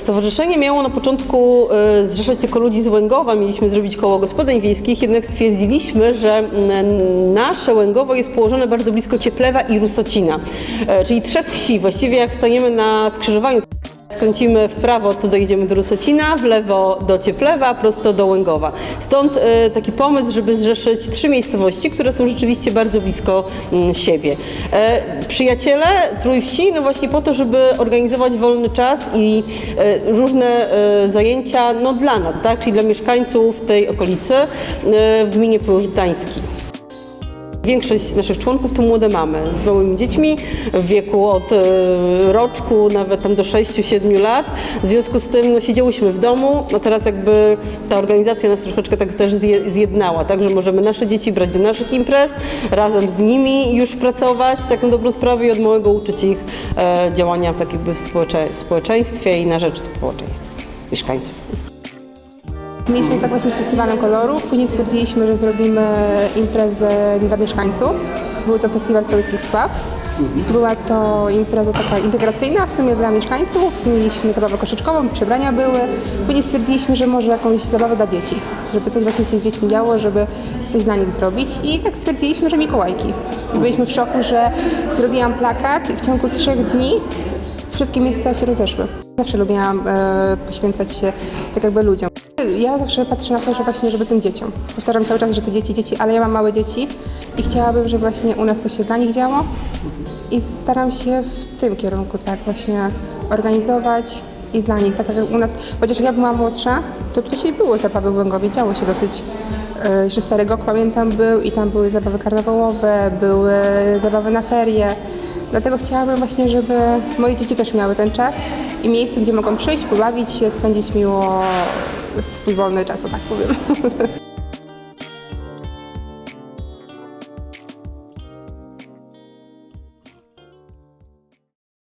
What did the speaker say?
Stowarzyszenie miało na początku e, zrzeszać tylko ludzi z Łęgowa, mieliśmy zrobić koło gospodyń wiejskich, jednak stwierdziliśmy, że nasze Łęgowo jest położone bardzo blisko Cieplewa i Rusocina, e, czyli trzech wsi. Właściwie jak stajemy na skrzyżowaniu, skręcimy w prawo, to dojdziemy do Rusocina, w lewo do Cieplewa, prosto do Łęgowa. Stąd e, taki pomysł, żeby zrzeszyć trzy miejscowości, które są rzeczywiście bardzo blisko mm, siebie. E, Przyjaciele Trójwsi, no właśnie po to, żeby organizować wolny czas i e, różne zajęcia no, dla nas, tak? czyli dla mieszkańców tej okolicy w gminie Pruszcz Gdański. Większość naszych członków to młode mamy z małymi dziećmi w wieku od e, roczku, nawet tam do 6-7 lat. W związku z tym no, siedziałyśmy w domu, no teraz jakby ta organizacja nas troszeczkę tak też zje, zjednała, tak, że możemy nasze dzieci brać do naszych imprez, razem z nimi już pracować, tak na dobrą sprawę i od małego uczyć ich e, działania tak w, społecze, w społeczeństwie i na rzecz społeczeństwa, mieszkańców. Mieliśmy tak właśnie z festiwalem kolorów, później stwierdziliśmy, że zrobimy imprezę dla mieszkańców. Był to festiwal Stołyckich Sław. Była to impreza taka integracyjna w sumie dla mieszkańców. Mieliśmy zabawę koszyczkową, przebrania były. Później stwierdziliśmy, że może jakąś zabawę dla dzieci, żeby coś właśnie się z dziećmi działo, żeby coś dla nich zrobić. I tak stwierdziliśmy, że Mikołajki. I byliśmy w szoku, że zrobiłam plakat i w ciągu trzech dni wszystkie miejsca się rozeszły. Zawsze lubiłam e, poświęcać się tak jakby ludziom. Ja zawsze patrzę na to, że właśnie żeby tym dzieciom. Powtarzam cały czas, że te dzieci, dzieci, ale ja mam małe dzieci i chciałabym, żeby właśnie u nas to się dla nich działo i staram się w tym kierunku tak właśnie organizować i dla nich, tak jak u nas, chociaż ja byłam młodsza, to tutaj było zabawy w Łęgowie, działo się dosyć e, Stary Gok pamiętam był i tam były zabawy karnawałowe, były zabawy na ferie. Dlatego chciałabym właśnie, żeby moje dzieci też miały ten czas i miejsce, gdzie mogą przyjść, pobawić się, spędzić miło swój wolny czas, o tak powiem.